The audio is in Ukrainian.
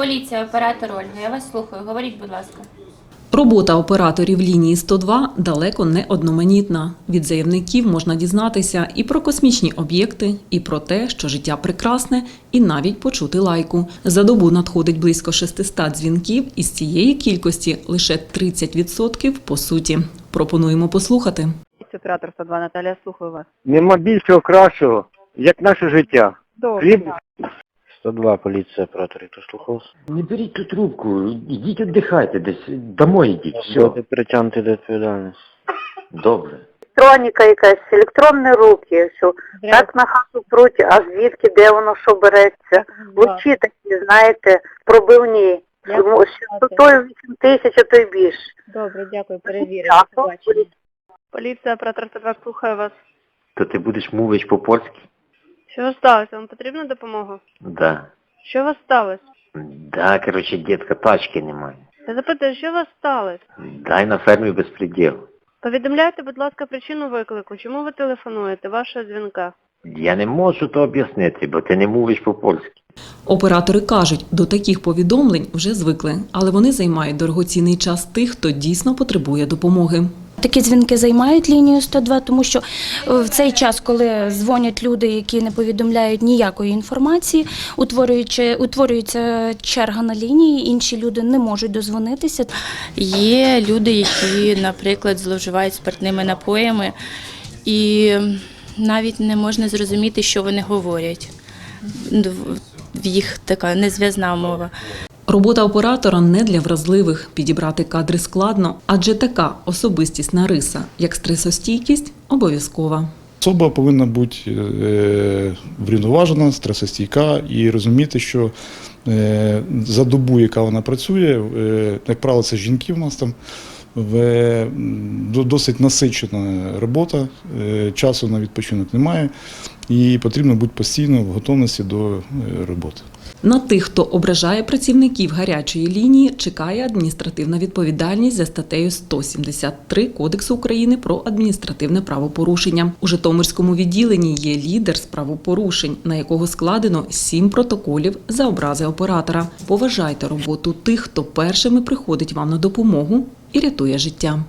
Поліція, оператор Ольга. Я вас слухаю. Говоріть, будь ласка. Робота операторів лінії 102 далеко не одноманітна. Від заявників можна дізнатися і про космічні об'єкти, і про те, що життя прекрасне, і навіть почути лайку. За добу надходить близько 600 дзвінків, і з цієї кількості лише 30% по суті. Пропонуємо послухати. Оператор 102 Наталія, слухаю вас. Нема більшого кращого, як наше життя. Добре. Хліб 102 поліція оператор, хто слухав? Не беріть ту трубку, ідіть віддихайте десь, домой йдіть, все. Бути притягнути до відповідальності. Добре. електроніка якась, електронні руки, все. Так на хату пруть, а звідки, де воно що береться? Лучі такі, знаєте, пробивні. Тому що тою 8 тисяч, а то й більше. Добре, дякую, перевірю. Побачення. Поліція, оператор 102, слухаю вас. То ти будеш мовити по-польськи? Що сталося? Вам потрібна допомога? Да. Що у вас сталося? Да, короче, дітка, тачки немає. Я запитую, що у вас сталося? Дай на фермі безпреділ. Повідомляйте, будь ласка, причину виклику. Чому ви телефонуєте? Вашого дзвінка. Я не можу то об'яснити, бо ти не мовиш по-польськи. Оператори кажуть, до таких повідомлень вже звикли, але вони займають дорогоцінний час тих, хто дійсно потребує допомоги. Такі дзвінки займають лінію 102, тому що е, в цей час, коли дзвонять люди, які не повідомляють ніякої інформації, утворюючи, утворюється черга на лінії, інші люди не можуть дозвонитися. Є люди, які, наприклад, зловживають спиртними напоями, і навіть не можна зрозуміти, що вони говорять. В їх така незв'язна мова. Робота оператора не для вразливих. Підібрати кадри складно, адже така особистісна риса, як стресостійкість, обов'язкова. Особа повинна бути е, врівноважена, стресостійка і розуміти, що е, за добу, яка вона працює, е, як правило, це жінки в нас там, досить насичена робота, часу на відпочинок немає, і потрібно бути постійно в готовності до роботи. На тих, хто ображає працівників гарячої лінії, чекає адміністративна відповідальність за статтею 173 Кодексу України про адміністративне правопорушення. У Житомирському відділенні є лідер з правопорушень, на якого складено сім протоколів за образи оператора. Поважайте роботу тих, хто першими приходить вам на допомогу і рятує життя.